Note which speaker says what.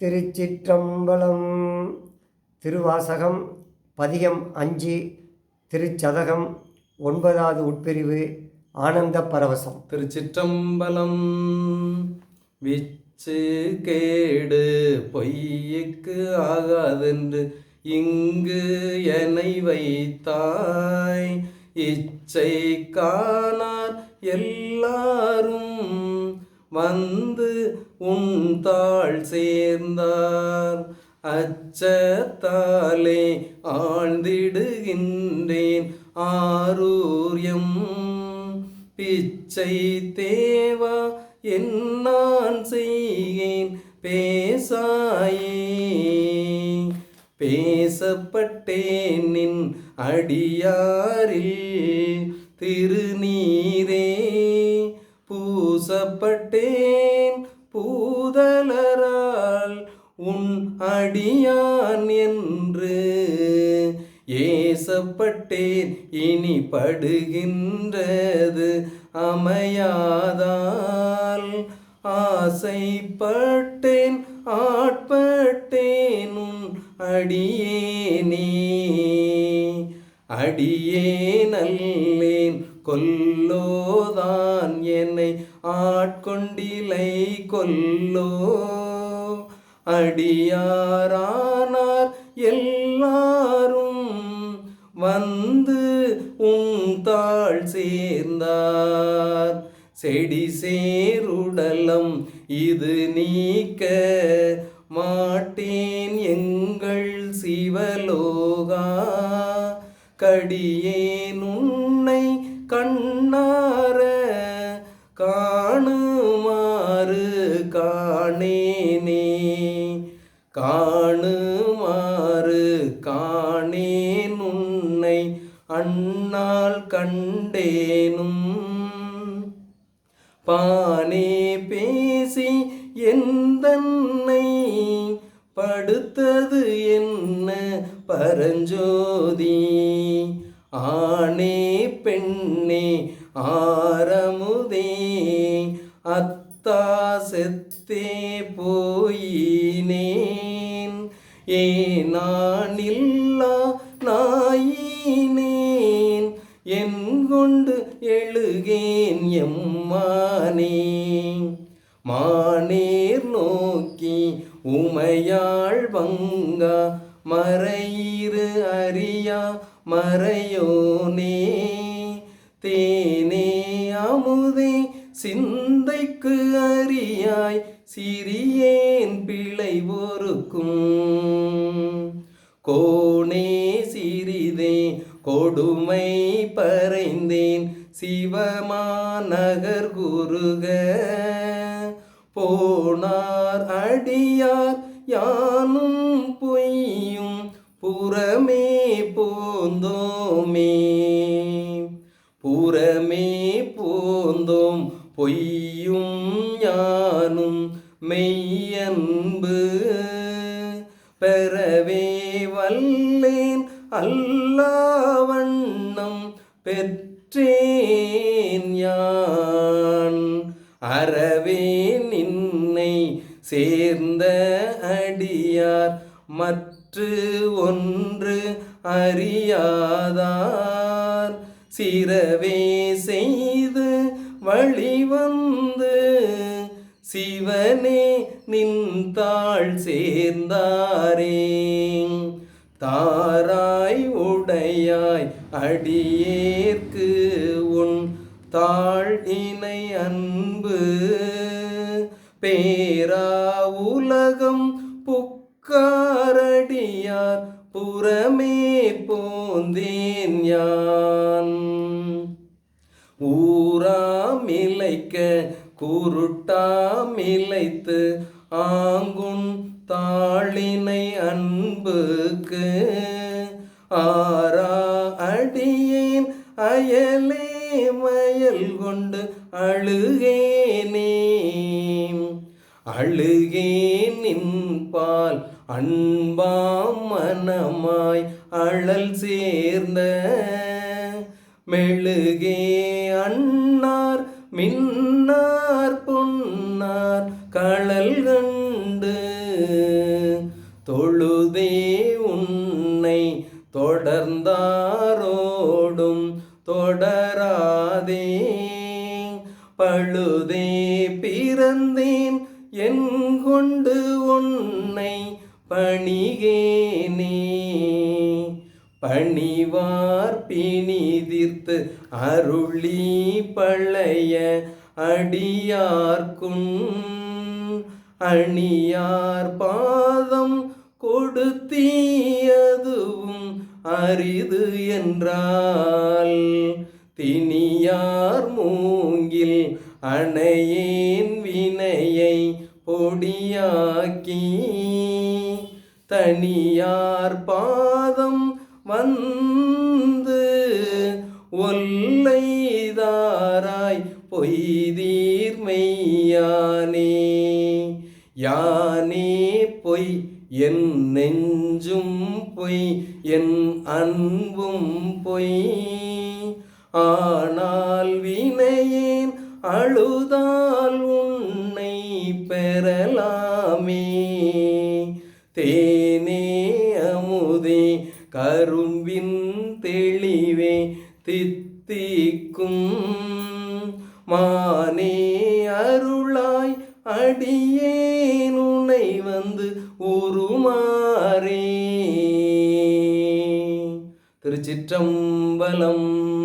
Speaker 1: திருச்சிற்றம்பலம் திருவாசகம் பதிகம் அஞ்சு திருச்சதகம் ஒன்பதாவது உட்பிரிவு ஆனந்த பரவசம்.
Speaker 2: திருச்சிற்றம்பலம் விச்சு கேடு பொய்யுக்கு ஆகாதென்று இங்கு என்னை வைத்தாய். இச்சை காணார் எல்லாரும் வந்து உன் தாழ் சேர்ந்தார். அச்சத்தாலே ஆழ்ந்திடுகின்றேன். ஆரூரியம் பிச்சை தேவா என்னான் செய்கேன். பேசாயே பேசப்பட்டேன் நின் அடியாரில். திருநீ நான் என்று ஏசப்பட்டேன் இனி படுகின்றது அமையாதால். ஆசைப்பட்டேன் ஆட்பட்டேன் உன் அடியேனே. அடியேனல்லேன் கொல்லோதான் என்னை ஆட்கொண்டிலை கொல்லோ. அடியாரானார் எல்லாரும் வந்து உன் தாழ் சேர்ந்தார். செடி சேருடலம் இது நீக்க மாட்டேன் எங்கள் சிவலோகா. கடியேன் உன்னை கண்ணார அண்ணால் கண்டேனும். பானே பேசி எந்தன்னை படுத்தது என்ன பரஞ்சோதி? ஆணே பெண்ணே ஆரமுதே அத்தா செத்தே போயினேன். ஏ நானில் எம்மானே மானேர் நோக்கி உமையாள் வங்கா மறையிரு அறியா மறையோனே தேனே அமுதே சிந்தைக்கு அறியாய் சிறியேன் பிழை ஒருக்கும் கோணே கொடுமை பறைந்தேன் சிவமாநகர் குருக போனார் அடியார் யானும் பொய்யும் புறமே போந்தோமே. புறமே போந்தோம் பொய்யும் யானும் மெய்யன்பு பெறவே வல்லேன். அல்லாவண்ணம் பெற்றேன் யான். அறவே நின்னை சேர்ந்த அடியார் மற்று ஒன்று அறியாதார். சிறவே செய்து வழிவந்து சிவனே நின் தாழ் சேர்ந்தாரே. தாரா அடியேற்கு உன் தாழ் இணை அன்பு. பேரா உலகம் புக்காரடியார் புறமே போந்தேன் யான். ஊராமிலைக்க குருட்டாமிலைத்து ஆங்குன் தாளினை அன்புக்கு. ஆ கொண்டு அழுகேனே. அழுகேன் நின்பால் அன்பாம் மனமாய் அழல் சேர்ந்த. மெழுகே அண்ணார் மின்னார் பொன்னார் கழல் கண்டு. தொழுதே உன்னை தொடர்ந்தாரோடும் தொடராதே. அழுதே பிறந்தேன் என் கொண்டு உன்னை பணிகேனே. பணிவார் பிணிதிர்த்து அருளி பழைய அடியார்க்கும் அணியார் பாதம் கொடுத்தீயதுவும் அரிது என்றால் திணியார் மூங்கில் அணையின் வினையை பொடியாக்கி தனியார் பாதம் வந்து ஒல்லைதாராய் பொய்தீர் மெய்யானே. யானே பொய் என் நெஞ்சும் பொய் என் அன்பும் பொய். ஆனால் வினையேன் அழுதால் உன்னை பெறலாமே. தேனே அமுதே கரும்பின் தெளிவே தித்திக்கும். மானே அருளாய் அடியேன் உன்னை வந்து உருமாறே. திருச்சிற்றம்பலம்